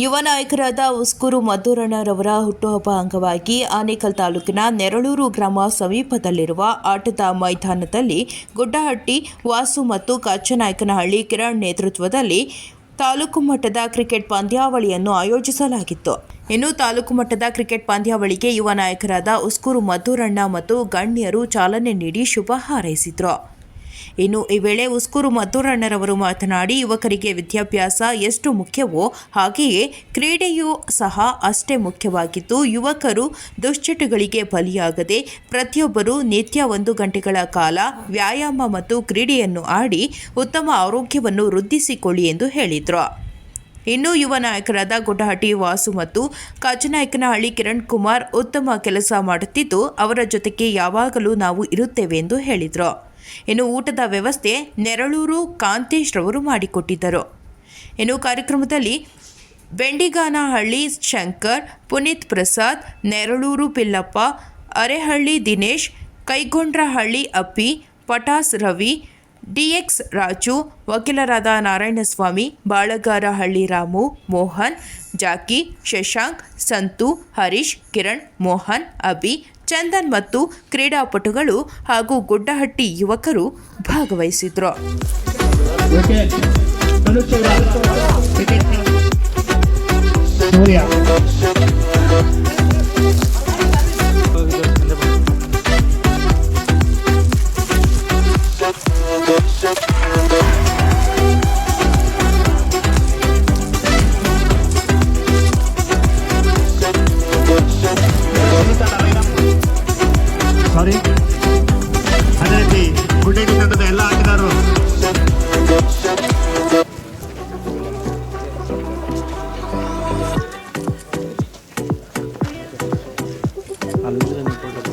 ಯುವ ನಾಯಕರಾದ ಉಸ್ಕೂರು ಮಧುರಣ್ಣರವರ ಹುಟ್ಟುಹಬ್ಬ ಅಂಗವಾಗಿ ಆನೇಕಲ್ ತಾಲೂಕಿನ ನೆರಳೂರು ಗ್ರಾಮ ಸಮೀಪದಲ್ಲಿರುವ ಆಟದ ಮೈದಾನದಲ್ಲಿ ಗುಡ್ಡಹಟ್ಟಿ, ವಾಸು ಮತ್ತು ಕಚ್ಚನಾಯಕನಹಳ್ಳಿ ಕಿರಣ್ ನೇತೃತ್ವದಲ್ಲಿ ತಾಲೂಕು ಮಟ್ಟದ ಕ್ರಿಕೆಟ್ ಪಂದ್ಯಾವಳಿಯನ್ನು ಆಯೋಜಿಸಲಾಗಿತ್ತು. ಇನ್ನು ತಾಲೂಕು ಮಟ್ಟದ ಕ್ರಿಕೆಟ್ ಪಂದ್ಯಾವಳಿಗೆ ಯುವ ನಾಯಕರಾದ ಉಸ್ಕೂರು ಮಧುರಣ್ಣ ಮತ್ತು ಗಣ್ಯರು ಚಾಲನೆ ನೀಡಿ ಶುಭ ಹಾರೈಸಿದರು. ಇನ್ನು ಈ ವೇಳೆ ಉಸ್ಕೂರು ಮಧುರಣ್ಣರವರು ಮಾತನಾಡಿ, ಯುವಕರಿಗೆ ವಿದ್ಯಾಭ್ಯಾಸ ಎಷ್ಟು ಮುಖ್ಯವೋ ಹಾಗೆಯೇ ಕ್ರೀಡೆಯೂ ಸಹ ಅಷ್ಟೇ ಮುಖ್ಯವಾಗಿದ್ದು, ಯುವಕರು ದುಶ್ಚಟಗಳಿಗೆ ಬಲಿಯಾಗದೆ ಪ್ರತಿಯೊಬ್ಬರು ನಿತ್ಯ ಒಂದು ಗಂಟೆಗಳ ಕಾಲ ವ್ಯಾಯಾಮ ಮತ್ತು ಕ್ರೀಡೆಯನ್ನು ಆಡಿ ಉತ್ತಮ ಆರೋಗ್ಯವನ್ನು ವೃದ್ಧಿಸಿಕೊಳ್ಳಿ ಎಂದು ಹೇಳಿದರು. ಇನ್ನು ಯುವ ನಾಯಕರಾದ ಗುಡ್ಡಹಟ್ಟಿ ವಾಸು ಮತ್ತು ಕಾಚನಾಯಕನಹಳ್ಳಿ ಕಿರಣ್ ಕುಮಾರ್ ಉತ್ತಮ ಕೆಲಸ ಮಾಡುತ್ತಿದ್ದು, ಅವರ ಜೊತೆಗೆ ಯಾವಾಗಲೂ ನಾವು ಇರುತ್ತೇವೆ ಎಂದು ಹೇಳಿದರು. ಇನ್ನು ಊಟದ ವ್ಯವಸ್ಥೆ ನೆರಳೂರು ಕಾಂತೇಶ್ ರವರು ಮಾಡಿಕೊಟ್ಟಿದ್ದರು. ಇನ್ನು ಕಾರ್ಯಕ್ರಮದಲ್ಲಿ ಬೆಂಡಿಗಾನಹಳ್ಳಿ ಶಂಕರ್, ಪುನೀತ್ ಪ್ರಸಾದ್, ನೆರಳೂರು ಪಿಲ್ಲಪ್ಪ, ಅರೆಹಳ್ಳಿ ದಿನೇಶ್, ಕೈಗೊಂಡ್ರಹಳ್ಳಿ ಅಪ್ಪಿ, ಪಟಾಸ್ ರವಿ, ಡಿಎಕ್ಸ್ ರಾಜು, ವಕೀಲರಾದ ನಾರಾಯಣಸ್ವಾಮಿ, ಬಾಳಗಾರಹಳ್ಳಿ ರಾಮು, ಮೋಹನ್, ಜಾಕಿ, ಶಶಾಂಕ್, ಸಂತು, ಹರೀಶ್, ಕಿರಣ್, ಮೋಹನ್, ಅಭಿ ಚಂದನ್ ಮತ್ತು ಕ್ರೀಡಾಪಟುಗಳು ಹಾಗೂ ಗುಡ್ಡಹಟ್ಟಿ ಯುವಕರು ಭಾಗವಹಿಸಿದ್ರು. alumno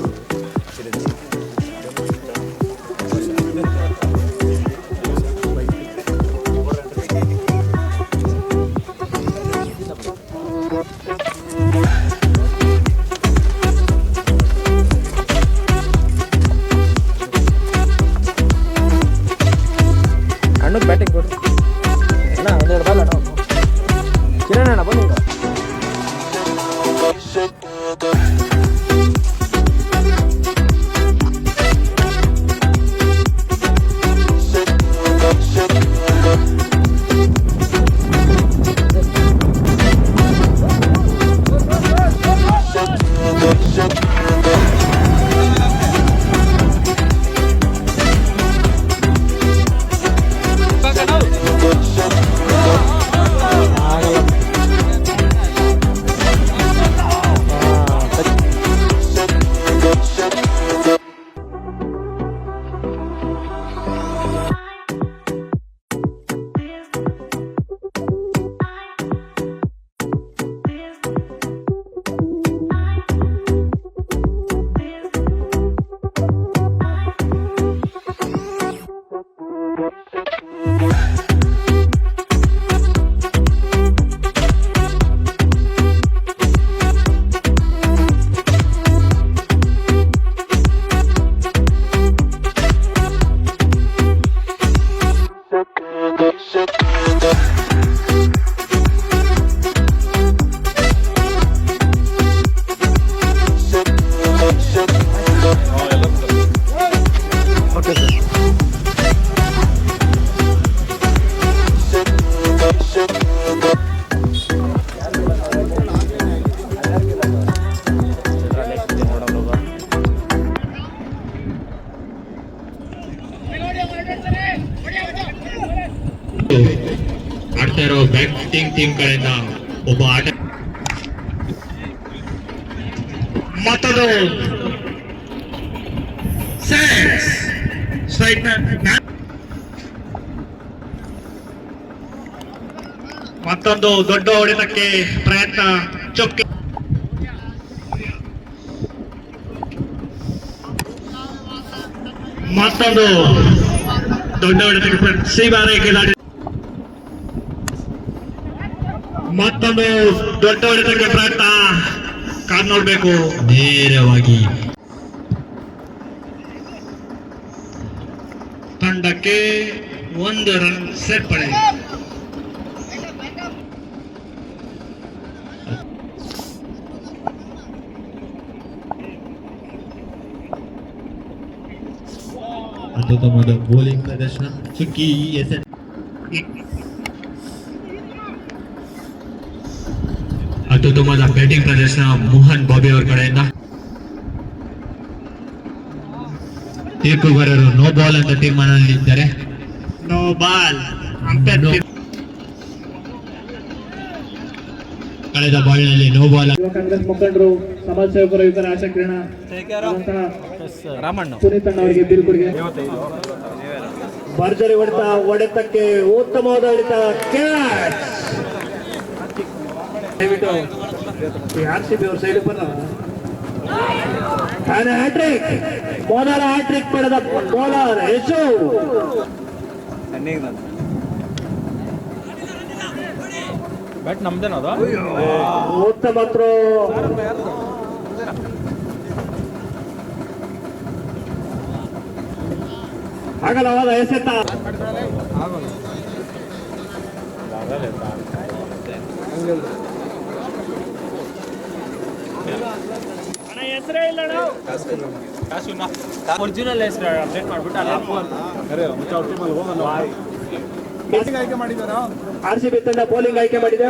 ಆಡ್ತಾ ಇರೋ ಬ್ಯಾಟಿಂಗ್ ಟೀಮ್ ಕಡೆಯಿಂದ ಒಬ್ಬ ಆಟ ಮತ್ತೊಂದು ಸಿಕ್ಸ್ ಸ್ಟ್ರೈಕ್ ಮತ್ತೊಂದು ದೊಡ್ಡ ಹೊಡೆತಕ್ಕೆ ಪ್ರಯತ್ನ ಚೊಕ್ಕೆ ಮತ್ತೊಂದು ದೊಡ್ಡ ಹೊಡೆತಕ್ಕೆ ಪ್ರಯತ್ನ ಶ್ರೀಬಾರೈಕೆ ದಾಡಿ ಮತ್ತೊಂದು ದೊಡ್ಡ ಹೊಡೆತಕ್ಕೆ ಪ್ರಯತ್ನ. ಕಾದ್ ನೋಡ್ಬೇಕು. ನೇರವಾಗಿ ತಂಡಕ್ಕೆ ಒಂದು ರನ್ ಸೇರ್ಪಡೆ ಅದ್ಭುತವಾದ ಬೌಲಿಂಗ್ ಪ್ರದರ್ಶನ. ಸುಕ್ಕಿ ಎಸ್ ಅತ್ಯುತ್ತಮವಾದ ಬ್ಯಾಟಿಂಗ್ ಪ್ರದರ್ಶನ ಮೋಹನ್ ಬಾಬಿ ಅವರ ಕಡೆಯಿಂದ. ತೀರ್ಪುಗಾರರು ನೋ ಬಾಲ್ ಅಂತ ತೀರ್ಮಾನದಲ್ಲಿದ್ದಾರೆ. ನೋ ಬಾಲ್ ಕಳೆದ ಬಾಲ್ನಲ್ಲಿ ನೋ ಬಾಲ್ ಕಾಂಗ್ರೆಸ್ ಮುಖಂಡರು ಸಮಾಜ ಸೇವಕರು ಯುವಕರ ಆಶಾ ಕಿರಣ ಪುನೀತ್ ಅಣ್ಣ ಅವರಿಗೆ ಬೀಳ್ಕೊಡುಗೆ ಭರ್ಜರಿ ಹೊಡೆತ ಹೊಡೆತಕ್ಕೆ ಉತ್ತಮವಾದ ಹೊಡೆತ ಕ್ಯಾಚ್! ಆರ್ ಸಿ ಬಿ ಅವ್ರ ಸೈಡ್ ಬರ ಹ್ಯಾಟ್ರಿಕ್ ಮೊದಲ ಹ್ಯಾಟ್ರಿಕ್ ಪಡೆದ ಬೌಲರ್ ಯಶು ಬ್ಯಾಟ್ ನಮ್ದೇನದು ಉತ್ತಮ ಥ್ರೋ ಅಗಲವಾದ ಎಸೆತ ಒರಿಜಿನಲ್ ಹೆಸರು ಅಪ್ಡೇಟ್ ಮಾಡ್ಬಿಟ್ಟು ಅಲ್ಲಿ ಅಂತ ಆರ್ ಸಿ ಬಿ ತಂಡ ಬೌಲಿಂಗ್ ಆಯ್ಕೆ ಮಾಡಿದೆ.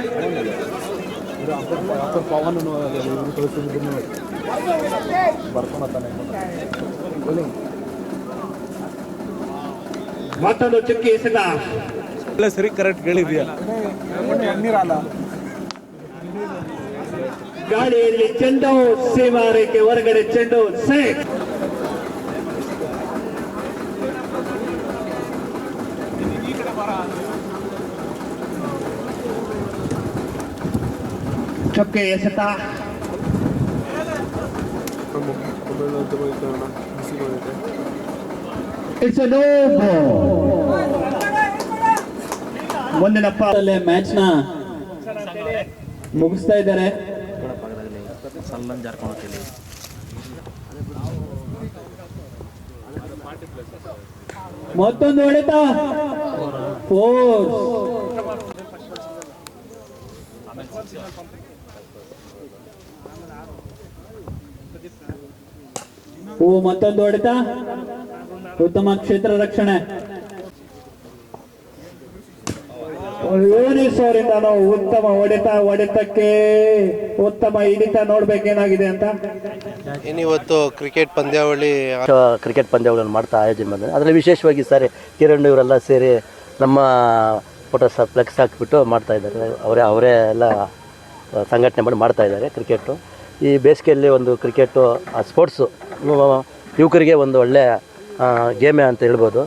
ಮತ್ತೊಂದು ಚುಕ್ಕಿ ಎಸೆತ. ಎಲ್ಲ ಸರಿ ಕರೆಕ್ಟ್ ಹೇಳಿದ್ಯಾ ಗಾಳಿಯಲ್ಲಿ ಚೆಂಡು ಸೀಮಾ ರೇಖೆ ಹೊರಗಡೆ ಚೆಂಡು ಸೇಫ್ ಚೊಕ್ಕೆ ಎಸೆತ. ಇಟ್ಸ್ ನೋ ಮುಂದಿನ ಮ್ಯಾಚ್ನ ಮುಗಿಸ್ತಾ ಇದ್ದಾರೆ. ಮತ್ತೊಂದು ಹೊಡೆತ. ಫೋರ್ ಓ ಮತ್ತೊಂದು ಹೊಡೆತ. ಉತ್ತಮ ಕ್ಷೇತ್ರ ರಕ್ಷಣೆ. ಅವರಿಂದ ನಾವು ಉತ್ತಮ ಹೊಡೆತ ಹೊಡೆತಕ್ಕೆ ಉತ್ತಮ ಹಿಡಿತ ನೋಡ್ಬೇಕೇನಾಗಿದೆ ಅಂತ? ಇನ್ನಿವತ್ತು ಕ್ರಿಕೆಟ್ ಪಂದ್ಯಾವಳಿ ಕ್ರಿಕೆಟ್ ಪಂದ್ಯಗಳನ್ನು ಮಾಡ್ತಾ ಆಯೋಜನೆ ಮಾಡಿದ್ದಾರೆ ಅದರಲ್ಲಿ ವಿಶೇಷವಾಗಿ ಸರಿ ಕಿರಣ್ ಇವರೆಲ್ಲ ಸೇರಿ ನಮ್ಮ ಫೋಟೋ ಫ್ಲೆಕ್ಸ್ ಹಾಕಿಬಿಟ್ಟು ಮಾಡ್ತಾ ಇದ್ದಾರೆ. ಅವರೇ ಅವರೇ ಎಲ್ಲ ಸಂಘಟನೆ ಮಾಡಿ ಮಾಡ್ತಾ ಇದ್ದಾರೆ ಕ್ರಿಕೆಟು ಈ ಬೇಸಿಗೆಯಲ್ಲಿ ಒಂದು ಕ್ರಿಕೆಟು ಸ್ಪೋರ್ಟ್ಸು ಯುವಕರಿಗೆ ಒಂದು ಒಳ್ಳೆಯ ಗೇಮೇ ಅಂತ ಹೇಳ್ಬೋದು.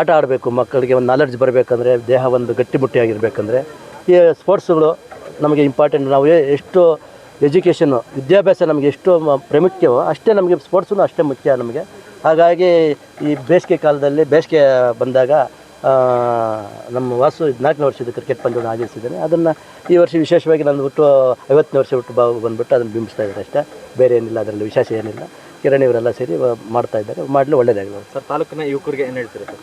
ಆಟ ಆಡಬೇಕು, ಮಕ್ಕಳಿಗೆ ಒಂದು ನಾಲೆಡ್ಜ್ ಬರಬೇಕಂದ್ರೆ, ದೇಹ ಒಂದು ಗಟ್ಟಿಮುಟ್ಟಿಯಾಗಿರಬೇಕಂದ್ರೆ, ಈ ಸ್ಪೋರ್ಟ್ಸ್ಗಳು ನಮಗೆ ಇಂಪಾರ್ಟೆಂಟ್ ನಾವು ಎಷ್ಟು ಎಜುಕೇಷನ್ನು ವಿದ್ಯಾಭ್ಯಾಸ ನಮಗೆ ಎಷ್ಟು ಪ್ರಾಮುಖ್ಯವೋ ಅಷ್ಟೇ ನಮಗೆ ಸ್ಪೋರ್ಟ್ಸೂ ಅಷ್ಟೇ ಮುಖ್ಯ ನಮಗೆ. ಹಾಗಾಗಿ ಈ ಬೇಸಿಗೆ ಕಾಲದಲ್ಲಿ, ಬೇಸಿಗೆ ಬಂದಾಗ ನಮ್ಮ ವಾಸು ನಾಲ್ಕನೇ ವರ್ಷದ ಕ್ರಿಕೆಟ್ ಪಂದ್ಯವನ್ನು ಆಚರಿಸಿದ್ದೇನೆ. ಅದನ್ನು ಈ ವರ್ಷ ವಿಶೇಷವಾಗಿ ನಾನು ಬಿಟ್ಟು ಐವತ್ತನೇ ವರ್ಷ ಬಿಟ್ಟು ಬಾ ಬಂದುಬಿಟ್ಟು ಅದನ್ನು ಬಿಂಬಿಸ್ತಾ ಇದ್ದಾರೆ ಅಷ್ಟೇ. ಬೇರೆ ಏನಿಲ್ಲ, ಅದರಲ್ಲಿ ವಿಶೇಷ ಏನಿಲ್ಲ. ಕಿರಣ್ ಇವರೆಲ್ಲ ಸೇರಿ ಮಾಡ್ತಾ ಇದ್ದಾರೆ. ಮಾಡಲು ಒಳ್ಳೆಯದಾಗಲಿ ಸರ್, ತಾಲೂಕಿನ ಯುವಕರಿಗೆ ಏನು ಹೇಳ್ತೀರಿ ಸರ್?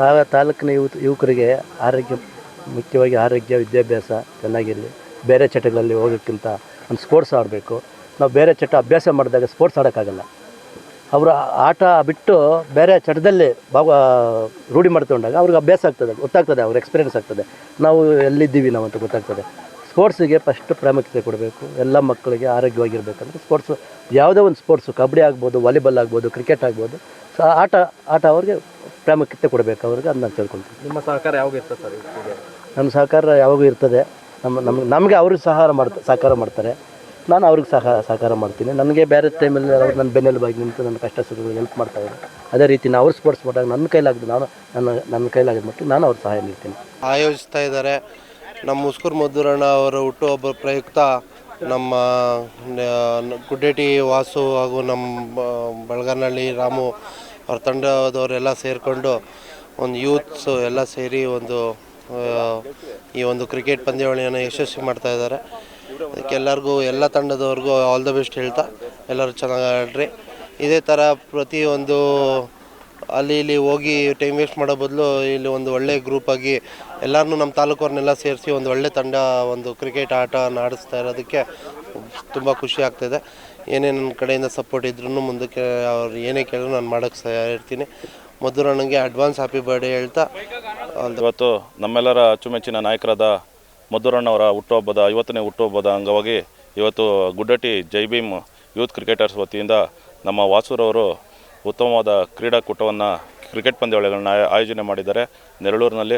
ತಾ ತಾಲೂಕಿನ ಯುವ ಯುವಕರಿಗೆ ಆರೋಗ್ಯ, ಮುಖ್ಯವಾಗಿ ಆರೋಗ್ಯ, ವಿದ್ಯಾಭ್ಯಾಸ ಚೆನ್ನಾಗಿರಲಿ. ಬೇರೆ ಚಟಗಳಲ್ಲಿ ಹೋಗೋಕ್ಕಿಂತ ಒಂದು ಸ್ಪೋರ್ಟ್ಸ್ ಆಡಬೇಕು. ನಾವು ಬೇರೆ ಚಟ ಅಭ್ಯಾಸ ಮಾಡಿದಾಗ ಸ್ಪೋರ್ಟ್ಸ್ ಆಡೋಕ್ಕಾಗಲ್ಲ. ಅವರು ಆಟ ಬಿಟ್ಟು ಬೇರೆ ಚಟದಲ್ಲಿ ಭಾಗ, ರೂಢಿ ಮಾಡ್ಕೊಂಡಾಗ ಅವ್ರಿಗೆ ಅಭ್ಯಾಸ ಆಗ್ತದೆ, ಗೊತ್ತಾಗ್ತದೆ ಅವ್ರ ಎಕ್ಸ್ಪೀರಿಯನ್ಸ್ ಆಗ್ತದೆ. ನಾವು ಎಲ್ಲಿದ್ದೀವಿ ನಾವು ಅಂತ ಗೊತ್ತಾಗ್ತದೆ. ಸ್ಪೋರ್ಟ್ಸಿಗೆ ಫಸ್ಟ್ ಪ್ರಾಮುಖ್ಯತೆ ಕೊಡಬೇಕು. ಎಲ್ಲ ಮಕ್ಕಳಿಗೆ ಆರೋಗ್ಯವಾಗಿರಬೇಕಂದ್ರೆ ಸ್ಪೋರ್ಟ್ಸು ಯಾವುದೇ ಒಂದು ಸ್ಪೋರ್ಟ್ಸು ಕಬಡ್ಡಿ ಆಗ್ಬೋದು ವಾಲಿಬಾಲ್ ಆಗ್ಬೋದು ಕ್ರಿಕೆಟ್ ಆಗ್ಬೋದು ಸೊ ಆಟ ಆಟ ಅವ್ರಿಗೆ ಪ್ರಾಮುಖ್ಯತೆ ಕೊಡಬೇಕು ಅವ್ರಿಗೆ ಅದು ನಾನು ತಿಳ್ಕೊಳ್ತೀನಿ. ನಿಮ್ಮ ಸಹಕಾರ ಯಾವಾಗ ಇರ್ತದೆ ಸರ್ ನಮ್ಮ ಸಹಕಾರ ಯಾವಾಗೂ ಇರ್ತದೆ. ನಮ್ಮ ನಮ್ಗೆ ನಮಗೆ ಅವ್ರಿಗೆ ಸಹಾರ ಮಾಡ್ತಾ ಸಹಕಾರ ಮಾಡ್ತಾರೆ. ನಾನು ಅವ್ರಿಗೆ ಸಹ ಸಹಕಾರ ಮಾಡ್ತೀನಿ. ನನಗೆ ಬೇರೆ ಟೈಮಲ್ಲಿ ಅವ್ರು ನನ್ನ ಬೆನ್ನೆಲುಬಾಗಿ ನಿಂತು ನನ್ನ ಕಷ್ಟ ಸುಖಗಳು ಹೆಲ್ಪ್ ಮಾಡ್ತಾಯಿದ್ರು ಅದೇ ರೀತಿ ನಾವು ಅವ್ರು ಸ್ಪೋರ್ಟ್ಸ್ ಮಾಡಿದಾಗ ನನ್ನ ಕೈಲಾಗ್ದು ನಾನು ನನ್ನ ನನ್ನ ಕೈಲಾಗಿದ್ದು ಮಟ್ಟಿಗೆ ನಾನು ಅವ್ರ ಸಹಾಯ ನೀಡ್ತೀನಿ. ಆಯೋಜಿಸ್ತಾ ಇದ್ದಾರೆ. ನಮ್ಮ ಮುಸ್ಕೂರ್ ಮಧುರಣ್ಣ ಅವರ ಹುಟ್ಟುಹಬ್ಬ ಪ್ರಯುಕ್ತ ನಮ್ಮ ಗುಡ್ಡೇಟಿ ವಾಸು ಹಾಗೂ ನಮ್ಮ ಬಳಗನಹಳ್ಳಿ ರಾಮು ಅವ್ರ ತಂಡದವರೆಲ್ಲ ಸೇರಿಕೊಂಡು ಒಂದು ಯೂತ್ಸು ಎಲ್ಲ ಸೇರಿ ಒಂದು ಈ ಒಂದು ಕ್ರಿಕೆಟ್ ಪಂದ್ಯಾವಳಿಯನ್ನು ಯಶಸ್ವಿ ಮಾಡ್ತಾ ಇದ್ದಾರೆ. ಅದಕ್ಕೆಲ್ಲರಿಗೂ ಎಲ್ಲ ತಂಡದವ್ರಿಗೂ ಆಲ್ ದ ಬೆಸ್ಟ್ ಹೇಳ್ತಾ ಎಲ್ಲರೂ ಚೆನ್ನಾಗಿ ಆಡ್ರಿ. ಇದೇ ಥರ ಪ್ರತಿಯೊಂದು ಅಲ್ಲಿ ಇಲ್ಲಿ ಹೋಗಿ ಟೈಮ್ ವೇಸ್ಟ್ ಮಾಡೋ ಬದಲು ಇಲ್ಲಿ ಒಂದು ಒಳ್ಳೆ ಗ್ರೂಪ್ ಆಗಿ ಎಲ್ಲರನ್ನೂ ನಮ್ಮ ತಾಲೂಕವ್ರನ್ನೆಲ್ಲ ಸೇರಿಸಿ ಒಂದು ಒಳ್ಳೆ ತಂಡ, ಒಂದು ಕ್ರಿಕೆಟ್ ಆಟ ಆಡಿಸ್ತಾ ಇರೋದಕ್ಕೆ ತುಂಬ ಖುಷಿ ಆಗ್ತಾಯಿದೆ ಏನೇ ನನ್ನ ಕಡೆಯಿಂದ ಸಪೋರ್ಟ್ ಇದ್ರೂ ಮುಂದಕ್ಕೆ ಅವ್ರು ಏನೇ ಕೇಳಿದ್ರು ನಾನು ಮಾಡೋಕ್ಕೆ ಇರ್ತೀನಿ. ನನಗೆ ಅಡ್ವಾನ್ಸ್ ಹ್ಯಾಪಿ ಬರ್ಡೇ ಹೇಳ್ತಾ ಇವತ್ತು ನಮ್ಮೆಲ್ಲರ ಅಚ್ಚುಮೆಚ್ಚಿನ ನಾಯಕರಾದ ಮಧುರಣ್ಣವರ ಹುಟ್ಟುಹಬ್ಬದ, ಐವತ್ತನೇ ಹುಟ್ಟುಹಬ್ಬದ ಅಂಗವಾಗಿ ಇವತ್ತು ಗುಡ್ಡಟ್ಟಿ ಜೈ ಭೀಮ್ ಯೂತ್ ಕ್ರಿಕೆಟರ್ಸ್ ವತಿಯಿಂದ ನಮ್ಮ ವಾಸೂರವರು ಉತ್ತಮವಾದ ಕ್ರೀಡಾಕೂಟವನ್ನು ಕ್ರಿಕೆಟ್ ಪಂದ್ಯಾವಳಿಗಳನ್ನ ಆಯ- ಆಯೋಜನೆ ಮಾಡಿದ್ದಾರೆ. ನೆರಳೂರಿನಲ್ಲಿ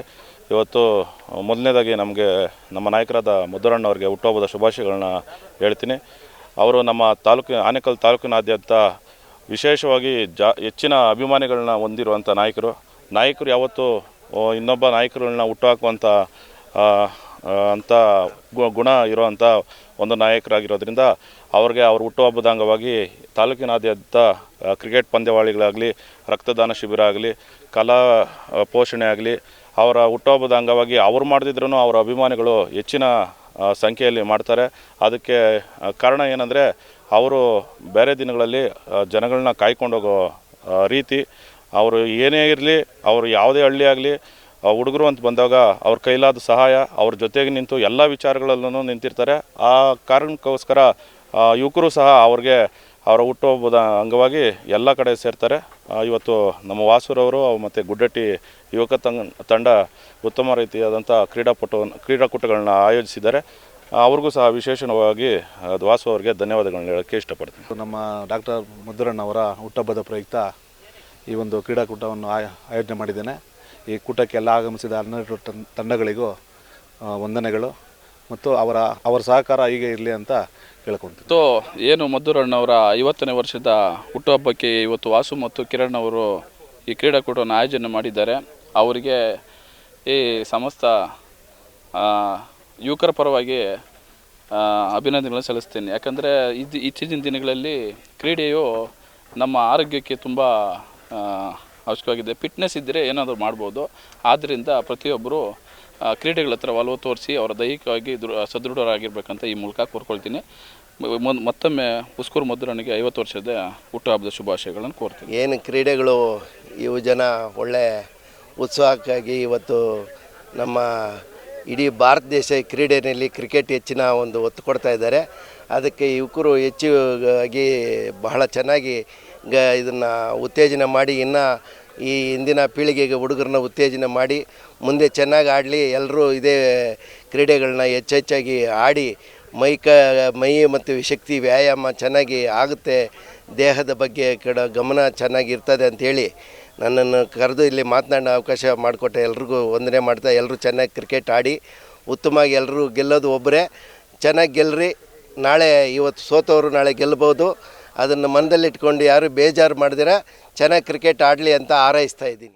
ಇವತ್ತು ಮೊದಲನೇದಾಗಿ ನಮಗೆ ನಮ್ಮ ನಾಯಕರಾದ ಮುದ್ದರಣ್ಣವ್ರಿಗೆ ಹುಟ್ಟುಹಬ್ಬದ ಶುಭಾಶಯಗಳನ್ನ ಹೇಳ್ತೀನಿ. ಅವರು ನಮ್ಮ ತಾಲೂಕಿನ, ಆನೇಕಲ್ ತಾಲೂಕಿನಾದ್ಯಂತ ವಿಶೇಷವಾಗಿ ಜಾ, ಹೆಚ್ಚಿನ ಅಭಿಮಾನಿಗಳನ್ನ ಹೊಂದಿರುವಂಥ ನಾಯಕರು. ನಾಯಕರು ಯಾವತ್ತೂ ಇನ್ನೊಬ್ಬ ನಾಯಕರುಗಳನ್ನ ಹುಟ್ಟುಹಾಕುವಂಥ ಗು- ಗುಣ ಇರುವಂಥ ಒಂದು ನಾಯಕರಾಗಿರೋದ್ರಿಂದ ಅವ್ರಿಗೆ ಅವ್ರ ಹುಟ್ಟುಹಬ್ಬದ ಅಂಗವಾಗಿ ತಾಲೂಕಿನಾದ್ಯಂತ ಕ್ರಿಕೆಟ್ ಪಂದ್ಯಾವಳಿಗಳಾಗಲಿ, ರಕ್ತದಾನ ಶಿಬಿರ ಆಗಲಿ, ಕಲಾ ಪೋಷಣೆ ಆಗಲಿ, ಅವರ ಹುಟ್ಟುಹಬ್ಬದ ಅಂಗವಾಗಿ ಅವ್ರು ಮಾಡದಿದ್ರೂ ಅವರ ಅಭಿಮಾನಿಗಳು ಹೆಚ್ಚಿನ ಸಂಖ್ಯೆಯಲ್ಲಿ ಮಾಡ್ತಾರೆ. ಅದಕ್ಕೆ ಕಾರಣ ಏನಂದರೆ ಅವರು ಬೇರೆ ದಿನಗಳಲ್ಲಿ ಜನಗಳನ್ನ ಕಾಯ್ಕೊಂಡೋಗೋ ರೀತಿ. ಅವರು ಏನೇ ಇರಲಿ, ಅವರು ಯಾವುದೇ ಹಳ್ಳಿ ಆಗಲಿ ಹುಡುಗರು ಅಂತ ಬಂದಾಗ ಅವ್ರ ಕೈಲಾದ ಸಹಾಯ, ಅವ್ರ ಜೊತೆಗೆ ನಿಂತು ಎಲ್ಲ ವಿಚಾರಗಳಲ್ಲೂ ನಿಂತಿರ್ತಾರೆ. ಆ ಕಾರಣಕ್ಕೋಸ್ಕರ ಯುವಕರು ಸಹ ಅವ್ರಿಗೆ ಅವರ ಹುಟ್ಟುಹಬ್ಬದ ಅಂಗವಾಗಿ ಎಲ್ಲ ಕಡೆ ಸೇರ್ತಾರೆ. ಇವತ್ತು ನಮ್ಮ ವಾಸುರವರು ಮತ್ತು ಗುಡ್ಡಟ್ಟಿ ಯುವಕ ತಂಡ ಉತ್ತಮ ರೀತಿಯಾದಂಥ ಕ್ರೀಡಾಪಟು, ಕ್ರೀಡಾಕೂಟಗಳನ್ನ ಆಯೋಜಿಸಿದ್ದಾರೆ. ಅವ್ರಿಗೂ ಸಹ ವಿಶೇಷವಾಗಿ ವಾಸು ಅವರಿಗೆ ಧನ್ಯವಾದಗಳನ್ನ ಹೇಳೋಕ್ಕೆ ಇಷ್ಟಪಡ್ತೀನಿ. ನಮ್ಮ ಡಾಕ್ಟರ್ ಮುದ್ದುರಣ್ಣವರ ಹುಟ್ಟಹಬ್ಬದ ಪ್ರಯುಕ್ತ ಈ ಒಂದು ಕ್ರೀಡಾಕೂಟವನ್ನು ಆಯ ಆಯೋಜನೆ ಮಾಡಿದ್ದೇನೆ. ಈ ಕೂಟಕ್ಕೆಲ್ಲ ಆಗಮಿಸಿದ ಹನ್ನೆರಡು ತಂಡಗಳಿಗೂ ವಂದನೆಗಳು ಮತ್ತು ಅವರ ಅವರ ಸಹಕಾರ ಹೀಗೆ ಇರಲಿ ಅಂತ ಕೇಳ್ಕೊತೀನಿ ಸೊ ಏನು ಮಧುರಣ್ಣವರ ಐವತ್ತನೇ ವರ್ಷದ ಹುಟ್ಟುಹಬ್ಬಕ್ಕೆ ಇವತ್ತು ವಾಸು ಮತ್ತು ಕಿರಣ್ ಅವರು ಈ ಕ್ರೀಡಾಕೂಟವನ್ನು ಆಯೋಜನೆ ಮಾಡಿದ್ದಾರೆ. ಅವರಿಗೆ ಈ ಸಮಸ್ತ ಯುವಕರ ಪರವಾಗಿ ಅಭಿನಂದನೆಗಳನ್ನು ಸಲ್ಲಿಸ್ತೀನಿ. ಯಾಕಂದರೆ ಇದು, ಇತ್ತೀಚಿನ ದಿನಗಳಲ್ಲಿ ಕ್ರೀಡೆಯು ನಮ್ಮ ಆರೋಗ್ಯಕ್ಕೆ ತುಂಬ ಅವಶ್ಯಕವಾಗಿದೆ. ಫಿಟ್ನೆಸ್ ಇದ್ದರೆ ಏನಾದರೂ ಮಾಡ್ಬೋದು. ಆದ್ದರಿಂದ ಪ್ರತಿಯೊಬ್ಬರು ಕ್ರೀಡೆಗಳ ಹತ್ರ ಒಲವು ತೋರಿಸಿ ಅವರ ದೈಹಿಕವಾಗಿ ದೃ, ಸದೃಢರಾಗಿರ್ಬೇಕಂತ ಈ ಮೂಲಕ ಕೋರ್ಕೊಳ್ತೀನಿ. ಮತ್ತೊಮ್ಮೆ ಉಸ್ಕೂರು ಮಧುರನಿಗೆ ಐವತ್ತು ವರ್ಷದ ಹುಟ್ಟುಹಬ್ಬದ ಶುಭಾಶಯಗಳನ್ನು ಕೋರ್ತೀನಿ. ಏನು ಕ್ರೀಡೆಗಳು, ಇವು ಜನ ಒಳ್ಳೆ ಉತ್ಸಾಹಕ್ಕಾಗಿ ಇವತ್ತು ನಮ್ಮ ಇಡೀ ಭಾರತ ದೇಶ ಕ್ರೀಡೆಯಲ್ಲಿ ಕ್ರಿಕೆಟ್ ಹೆಚ್ಚಿನ ಒಂದು ಒತ್ತು ಕೊಡ್ತಾ ಇದ್ದಾರೆ. ಅದಕ್ಕೆ ಯುವಕರು ಹೆಚ್ಚಾಗಿ ಬಹಳ ಚೆನ್ನಾಗಿ ಗ ಇದನ್ನು ಉತ್ತೇಜನ ಮಾಡಿ ಇನ್ನು ಈ ಇಂದಿನ ಪೀಳಿಗೆಗೆ ಹುಡುಗರನ್ನ ಉತ್ತೇಜನ ಮಾಡಿ ಮುಂದೆ ಚೆನ್ನಾಗಿ ಆಡಲಿ ಎಲ್ಲರೂ ಇದೇ ಕ್ರೀಡೆಗಳನ್ನ ಹೆಚ್ಚೆಚ್ಚಾಗಿ ಆಡಿ ಮೈ ಕ, ಮೈ ಮತ್ತು ಶಕ್ತಿ ವ್ಯಾಯಾಮ ಚೆನ್ನಾಗಿ ಆಗುತ್ತೆ, ದೇಹದ ಬಗ್ಗೆ ಕಡ ಗಮನ ಚೆನ್ನಾಗಿರ್ತದೆ ಅಂಥೇಳಿ ನನ್ನನ್ನು ಕರೆದು ಇಲ್ಲಿ ಮಾತನಾಡೋ ಅವಕಾಶ ಮಾಡಿಕೊಟ್ಟೆ ಎಲ್ರಿಗೂ ವಂದನೆ ಮಾಡ್ತಾ ಎಲ್ಲರೂ ಚೆನ್ನಾಗಿ ಕ್ರಿಕೆಟ್ ಆಡಿ ಉತ್ತಮವಾಗಿ ಎಲ್ಲರೂ ಗೆಲ್ಲೋದು ಒಬ್ಬರೇ, ಚೆನ್ನಾಗಿ ಗೆಲ್ಲರಿ ನಾಳೆ ಇವತ್ತು ಸೋತವರು ನಾಳೆ ಗೆಲ್ಲಬಹುದು ಅದನ್ನು ಮನದಲ್ಲಿಟ್ಕೊಂಡು ಯಾರು ಬೇಜಾರು ಮಾಡಿದಿರ ಚೆನ್ನಾಗಿ ಕ್ರಿಕೆಟ್ ಆಡಲಿ ಅಂತ ಹಾರೈಸ್ತಾ ಇದ್ದೀನಿ.